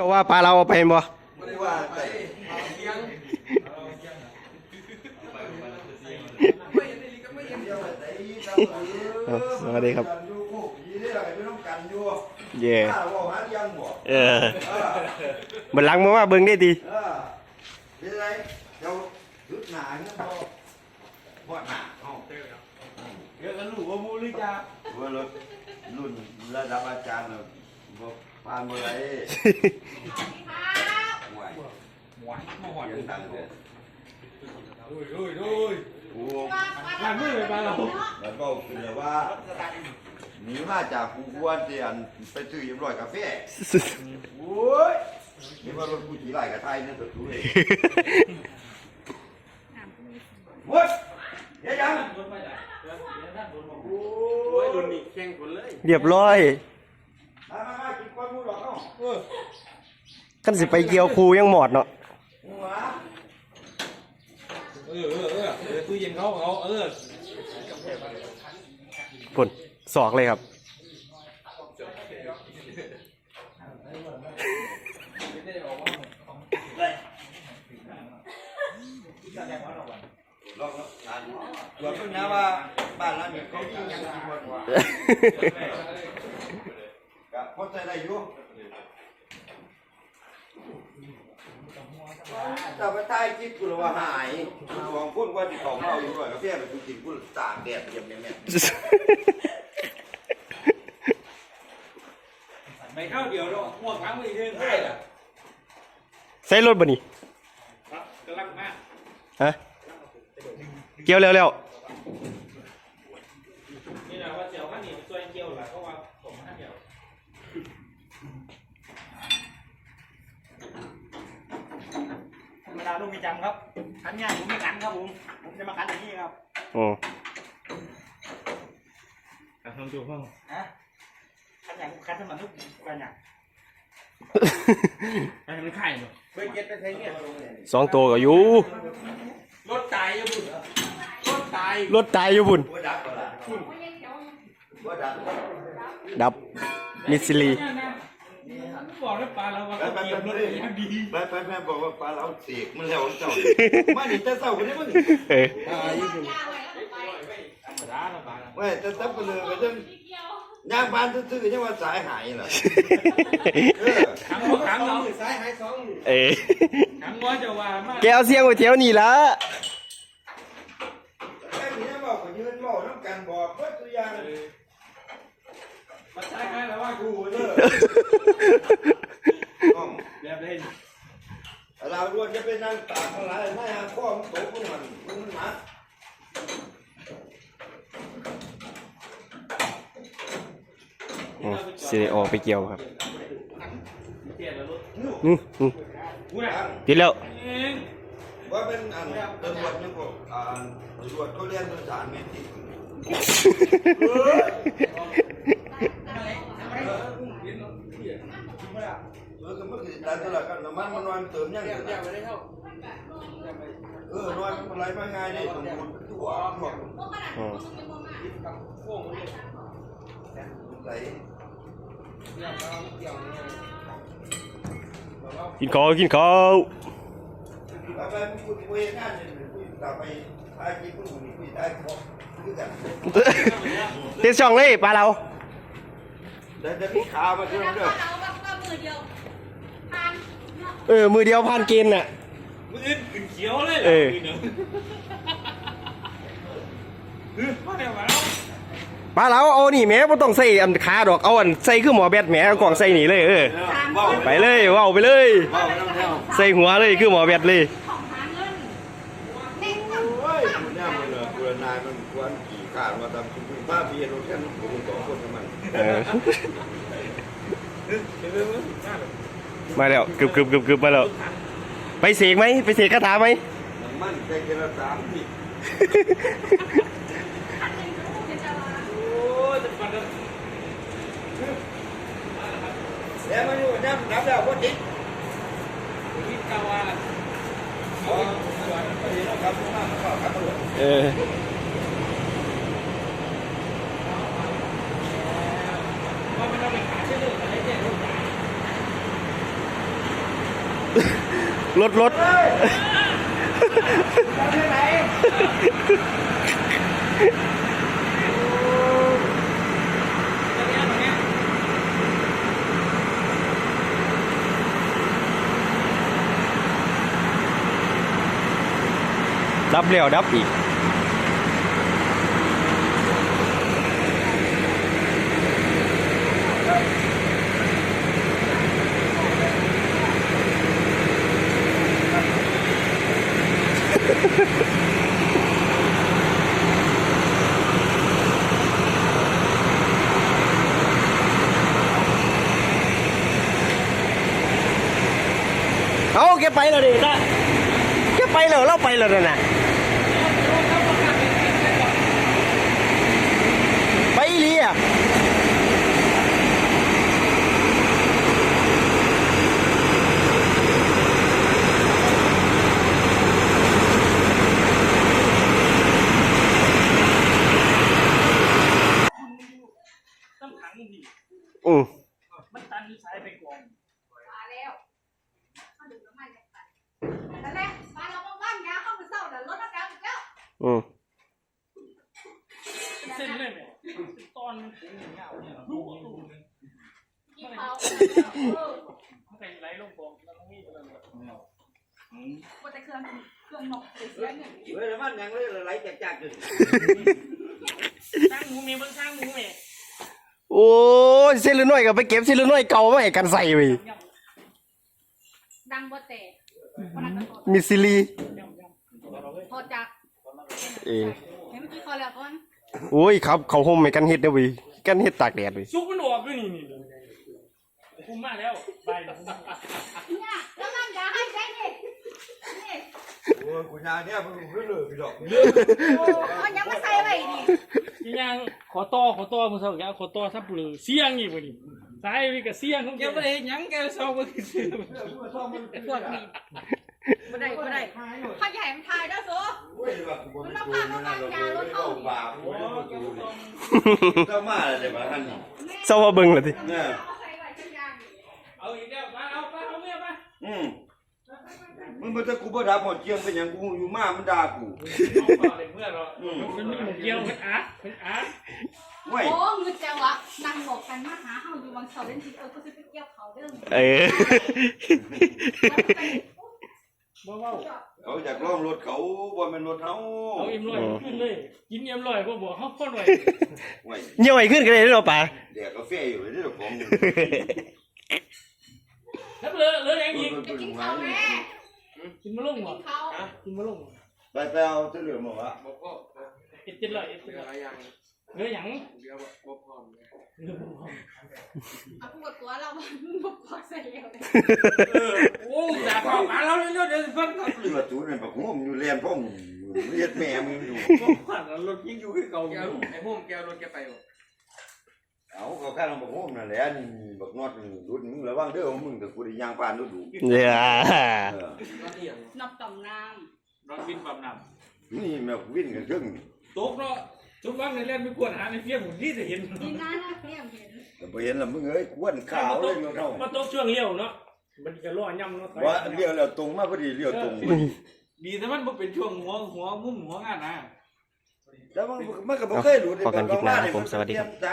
ก็ว่าปลาเราเอาไปบ่ไม่ได้ว่าแต่เอาสวัสดีครับอยู่พวกผีนี่แหละไม่ต้องกันอยู่เย่ถ้าว่าหายังบ่เออบันหลังมาว่าเบิ่งได้ดีเออเป็นไรเจ้ายุดหนาเงี้ยบ่บ่หนาเอ้าเดี๋ยวกันรู้ว่ามูลิจ้าว่ารถรุ่นระดับอาจารย์น่ะ บ่ผ่านบ่ได้ห่วยห่วยมาหอดยังดังเลยโอ้ยโอ้ยโอ้ยโอ้ล้างมือไปบ้านเราแล้วก็คือว่าหนีมาจากกูกวนเตียนไปซื้อยี่ร้อยกาแฟโอ้ยนี่ว่ารถกูขี่ไล่กับไทยเนี่ยสุดทุเรศหมดเดี๋ยวยังโอ้ยรุ่นนี้แข่งคนเลย เรียบร้อย มามามากินก้อนมูหรอกเอ้าเออ กันสิไปเกี่ยวครูยังหมอดเนาะเออเออเออเออตู้เย็นเขาเขาเออผลสอกเลยครับลองแล้นตรวเพิ่งนะว่าบ้านเราเนี่ยเขายิงยังกี่คนวะก็พอใจได้อยู่ แต่ไปใต้คิดกูเลยว่าหายสองคนว่าที่ของเราอยู่ด้วยกาแฟไปทุกทีกูตากแดดเยี่ยมเนี่ยแม่ไม่เข้าเดียวเนาะหัวค้างไม่เดินได้ล่ะใส่รถบ่นี่ครับกำลังมาฮะเกี่ยวแล้วแล้ว นี่นะว่าเจียวข้าวเหนียวช่วยเจียวล่ะเพราะว่าผมข้าวเหนียว ธรรมดา ลูกมีจำครับขันง่ายผมไม่ขันครับผม ผมจะมาขันอย่างนี้ครับอืมทำดูห้องฮะขันอย่างผมขันสมันทุกกันอย่างให้มันไข่เนาะเพื่อเก็ตไปใช้เนี่ยสองตัวก็อยู่รถตายอยู่บุญรถตายรถตายอยู่บุญว่าดับก็ละว่าดับดับ มิสซิลี บอกแล้วปลาเราว่าไปไปเกี่ยวไปรถอย่างดีไปไปไปบอกว่าปลาเราเสกมันแล้วเจ้ามาดิแต่เศร้าคนนี้มันเออธรรมดาละปลาเว้ยแต่ตับไปเลยก็จังย่างบ้านซื่อๆยังว่าสายหายล่ะเออขังหัวขังเราเออขังหัวจะว่ามาแกเอาเสียงไว้แถวนี้ละแค่นี้บอกก็ยืนบอกน้ำกันบอกเพื่อตัวอย่างมาใช้ให้แล้วว่ากูเออน้อง แบบเล่นเราล้วนจะเป็นนางตากอะไรไม่หาข้อมันโตขึ้นมันมันหนักอืมสิได้ออกไปเกี่ยวครับเตี้ยแล้วรถอืมอืมกูน่ะติดแล้วเองว่าเป็นอันตำรวจนี่ก็อ่าตำรวจเขาเรียนภาษาเมติ อก็มันคือการตลาดกันน้ำมันมันนอนเติมยังไงเออนอนอะไรมาง่ายเลยสมบูรณ์ทั่วหมดอืมใส่กินข้าวกินข้าวแล้วไปพูดคุยงานเนี่ยคุยกลับไปทายกินพูดคุยคุยได้พอคือกันเต็มช่องเลยปลาเราเดี๋ยวจะมีข่าวมาเชื่อมด้วย เออ มือเดียวผ่านเกณฑ์น่ะมืออื่นขึ้นเขียวเลยเออเออมาแล้วมาแล้วปลาเราเอานี่แหม่บ่ต้องใส่อันขาดอกเอาอันใส่คือหมอแบตแหมเอากล่องใส่นี่เลยเออไปเลยเว้าไปเลยว่าไปต้องเท่าใส่หัวเลยคือหมอแบตเลยโอ้ยมันย่ามันเลยกูนายมันควรขี่ขาดมาทำคุณป้าเบียร์รถกันผมสองคนทำไมเออมาแล้วกึบกึบกึบกึบมาแล้ว ไปเสกไหมไปเสกคาถาไหมมันใจเกละสามทีโอ้ยจะปัดแล้วมันอยู่น้ำน้ำแล้วก็ติดวิ่งกาวาอ๋อครับครับครับเออ ว่ามันเอาไปขายเชื่อเรื่องอะไรเนี่ย รถรถดับเร็วดับอีก ไปแล้วดิตาแกไปแล้วเราไปแล้วนั่นน่ะไปอีหลีอะต้องขังดิอืม มันตันอยู่สายไปก่อน มาแล้วมาดูน้ำมันกันไปนั่นแหละมาเราบ้านยาเข้าไปเศร้าแล้วรถน้ำยา อืมเส้นเลยแม่ตอนมันถึงอย่างเงี้ยเนี่ยลูกลูกเขาเออมันเป็นไรลงกองแล้วมันมีอะไรแบบว่าแต่เครื่องเครื่องนกเสียเงินเฮ้ยแล้วมันยังเลยไหลจากจากอยู่ช่างมูมย์เบิ่งช่างมูมย์โอ้ยเซลือน้อยก็ไปเก็บเซลือน้อยเก่ามาให้กันใส่ไปดังบ่แต่พนักงานมิซิลีพอจาก เออเห็นเมื่อกี้เขาแล้วก่อนโอ้ยครับเขาห่มให้กันเฮ็ดเด้อเว้ยกันเฮ็ดตากแดดเว้ยซุกมันออกด้วยนี่นี่คุมมาแล้วไปเนี่ยแล้วน้ำยาให้ใช้นี่นี่โอ้ยกูยาเนี่ยมึงเพื่อเลยพี่ดอกโอ้เอายังมาใส่ไว้นี่ที่ยังขอต่อขอต่อมือเสาแกขอต่อซับเปลือเสียงอีกวันนี้สายนี่ก็เสียงของแกไม่ได้ยังแกเศร้าไปซื้อพวกนี้ บ่ได้บ่ได้ถ้าใหญ่มันทายได้สูโอ้ยว่ากูบ่มีตัวมันน่ะเราเข้าบาปกูไม่ได้กูเลยเจ้ามาเลยมาท่านนี่เศร้าว่าเบิ่งล่ะติเนี่ยเอาใส่ไว้จังยางนี่เอาอีกแล้วมาเอาไปเอาเมียไปอืมมึงบ่ถ้ากูบ่ด่าหมดเจียงเป็นหยังกูอยู่มามันด่ากูเอาต่อเลยเพื่อนเราอืมมันมีหมูเกียวเป็นอาร์ตเป็นอาร์ตเว้ยโอ้งึดจังวะนั่งบอกกันมาหาเฮาอยู่วังเสาร์เล่นทีเออก็สิไปเกี่ยวเขาเด้อเออ ว้าวเขาอยากลองรถเขาบ่แม่นรถเฮาเอาเอ็มลอยขึ้นเลย กินเอ็มลอยก็บอกเขาคนไว้เว้ยเหี่ยวให้ขึ้นก็ได้เด้อเนาะป่าแดกกาแฟอยู่เลยเด้อของอยู่แล้วเลยเลยยังยิงไปกินข้าวแม่กินมะลุงกิเหรอนข้าวกินมะลุงไปไปเอาเสื้อเหลืองมาวะบอกพ่อเอ็ดเจ็ดลอยเอ็ดเจ็ดลอยเลยยังเดี๋ยวบอกพ่อเลยเอาพูดตัวเราบุกพอใส่แล้วเลยโอ้ด่าพ่อมาแล้วเรื่อยๆเดี๋ยวฟังครับเหลือตูนั่นบักโหมอยู่แลนพ่องเฮ็ดแม่มึงอยู่ผ่านรถยิ่งอยู่คือเก่าไอ้พวกแกรถแกไปบ่เอาเขาข้างบักโหมนั่นแหละนี่บักนอดนี่รุ่นมึงระวังเด้อมึงกับกูได้ย่างผ่านดูดูเด้อเออรถเอียงนับต่อมน้รถบินความนนี่แม่งวิ่งกันครึ่งำตกเนาะทุกวันในเล่นไม่ควรหาในเฟี้ยงผมที่จะเห็นำนี่น่าน่าเพียงเห็นแต่บ่เห็นละมึงเอ้ยควนขาวเลยมึงเท่ามาตกช่วงเลี้ยวเนาะ มันก็ล่อย่ำเนาะว่าเลี้ยวแล้วตรงมาพอดีเลี้ยวตรงดีแต่มันบ่เป็นช่วงหัวหัวมุมหัวงานนะแล้วมันมันก็บ่เคยรู้พอกันคลิปหน้าครับผมสวัสดีครับใจ